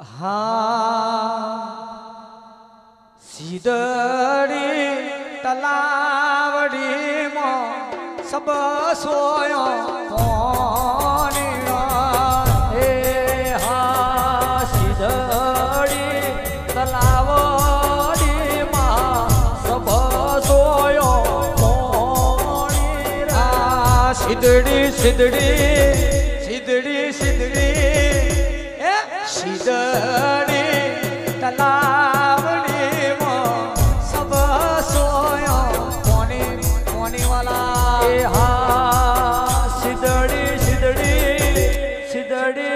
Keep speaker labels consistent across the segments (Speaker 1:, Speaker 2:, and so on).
Speaker 1: હા સીધડી તલાવડીમાં સબ સોયો પોણીયા હે દડી તલાવડીમાં સબ સોયો કોની કોની વાલા? એ હા સિદડી સિદડી સિદડી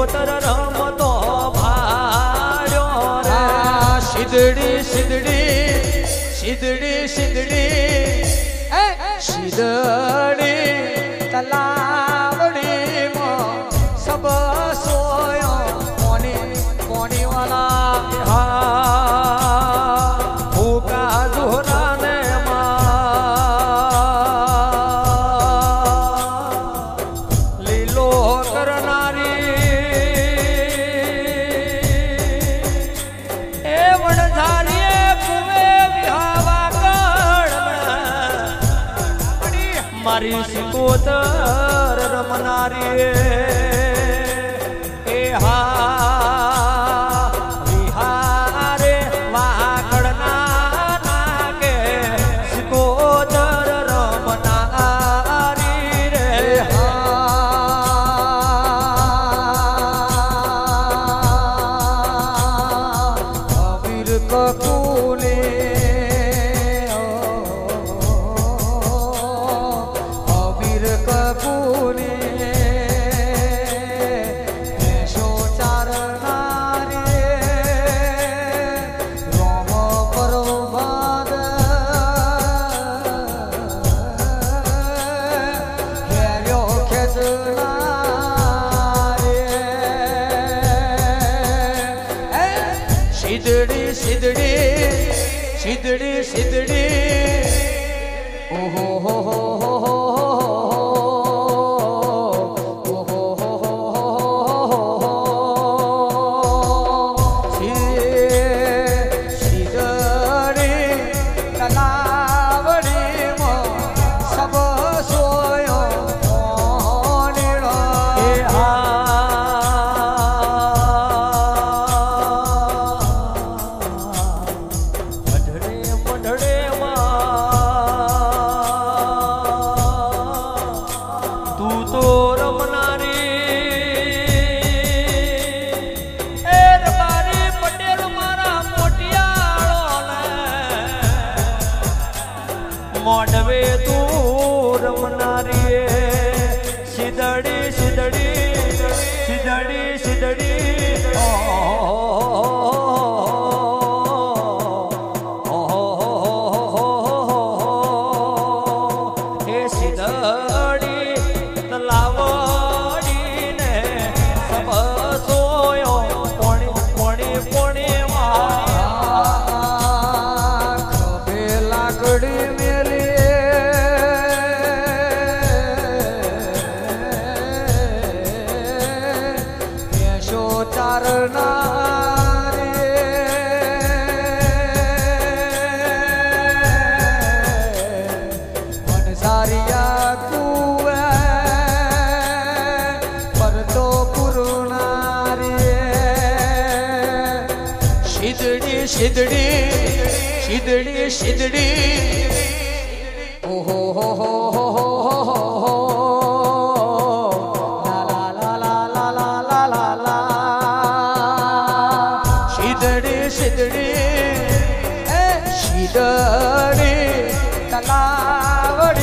Speaker 1: શિકોતર રમતો ભાર્યો રે. સિદડી સિદડી સિદડી સિદડી સિદડી તલાવડીમાં મારી સિકોતર રમનારી એ હા વિહારે વાકડના નાગે સિકોતર રમનારી રે સિદડી સિદડી સિદડી ઓહો હો હો. શિદડી શિદડી શિદડી ઓહો હો હો સિદડી તલાવડીમાં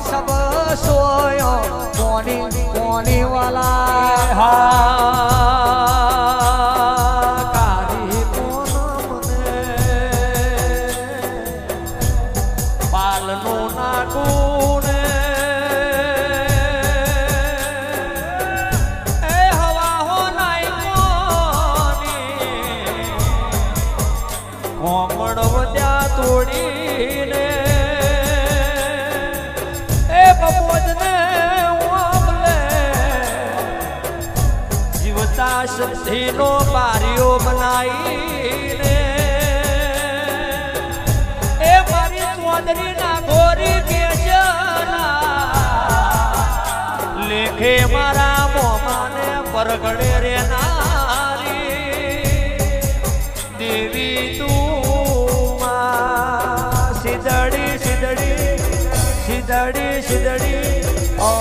Speaker 1: સબ સોયો કોની કોની વાલા? હા
Speaker 2: તોડીને એ બપોજને ઓમલે જીવતા સિદ્ધિનો બારીઓ બનાવીને. એ મારી ચોદરીના ગોરી કેજના. લેખે મારા મોમાને પરગડે ಸಿದಡಿ ಆ